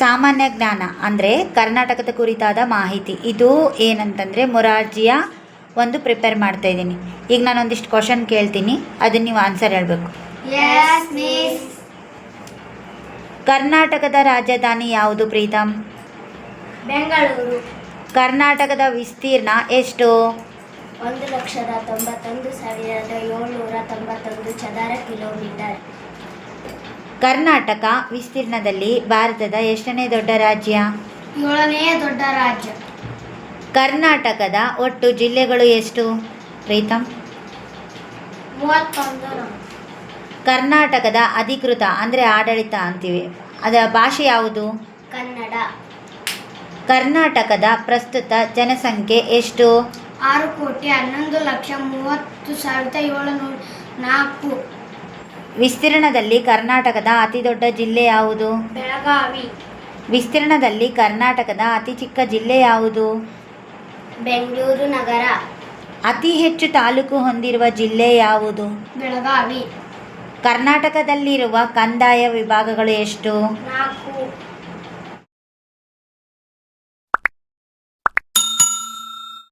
ಸಾಮಾನ್ಯ ಜ್ಞಾನ ಅಂದರೆ ಕರ್ನಾಟಕದ ಕುರಿತಾದ ಮಾಹಿತಿ. ಇದು ಏನಂತಂದರೆ ಮೊರಾರ್ಜಿಯ ಒಂದು ಪ್ರಿಪೇರ್ ಮಾಡ್ತಾ ಇದ್ದೀನಿ. ಈಗ ನಾನು ಒಂದಿಷ್ಟು ಕ್ವಶನ್ ಕೇಳ್ತೀನಿ. ಅದನ್ನು ನೀವು ಆನ್ಸರ್ ಹೇಳಬೇಕು. ಕರ್ನಾಟಕದ ರಾಜಧಾನಿ ಯಾವುದು ಪ್ರೀತಮ್ ಬೆಂಗಳೂರು. ಕರ್ನಾಟಕದ ವಿಸ್ತೀರ್ಣ ಎಷ್ಟು? ಒಂದು ಲಕ್ಷದ ತೊಂಬತ್ತೊಂದು ಸಾವಿರದ ಏಳ್ನೂರ ತೊಂಬತ್ತೊಂದು ಚದರ ಕಿಲೋಮೀಟರ್. ಕರ್ನಾಟಕ ವಿಸ್ತೀರ್ಣದಲ್ಲಿ ಭಾರತದ ಎಷ್ಟನೇ ದೊಡ್ಡ ರಾಜ್ಯ? ಏಳನೇ ದೊಡ್ಡ ರಾಜ್ಯ. ಕರ್ನಾಟಕದ ಒಟ್ಟು ಜಿಲ್ಲೆಗಳು ಎಷ್ಟು? ಪ್ರೀತಮ್ ಮೂವತ್ತೊಂದು ಕರ್ನಾಟಕದ ಅಧಿಕೃತ ಅಂದರೆ ಆಡಳಿತ ಅಂತೀವಿ. ಅದರ ಭಾಷೆ ಯಾವುದು? ಕನ್ನಡ. ಕರ್ನಾಟಕದ ಪ್ರಸ್ತುತ ಜನಸಂಖ್ಯೆ ಎಷ್ಟು? ಆರು ಕೋಟಿ ಹನ್ನೊಂದು ಲಕ್ಷ ಮೂವತ್ತು ಸಾವಿರದ ಏಳುನೂರ ನಾಲ್ಕು. ವಿಸ್ತೀರ್ಣದಲ್ಲಿ ಕರ್ನಾಟಕದ ಅತಿ ದೊಡ್ಡ ಜಿಲ್ಲೆ ಯಾವುದು? ಬೆಳಗಾವಿ. ವಿಸ್ತೀರ್ಣದಲ್ಲಿ ಕರ್ನಾಟಕದ ಅತಿ ಚಿಕ್ಕ ಜಿಲ್ಲೆ ಯಾವುದು? ಬೆಂಗಳೂರು ನಗರ. ಅತಿ ಹೆಚ್ಚು ತಾಲೂಕು ಹೊಂದಿರುವ ಜಿಲ್ಲೆ ಯಾವುದು? ಬೆಳಗಾವಿ. ಕರ್ನಾಟಕದಲ್ಲಿರುವ ಕಂದಾಯ ವಿಭಾಗಗಳು ಎಷ್ಟು? ನಾಲ್ಕು.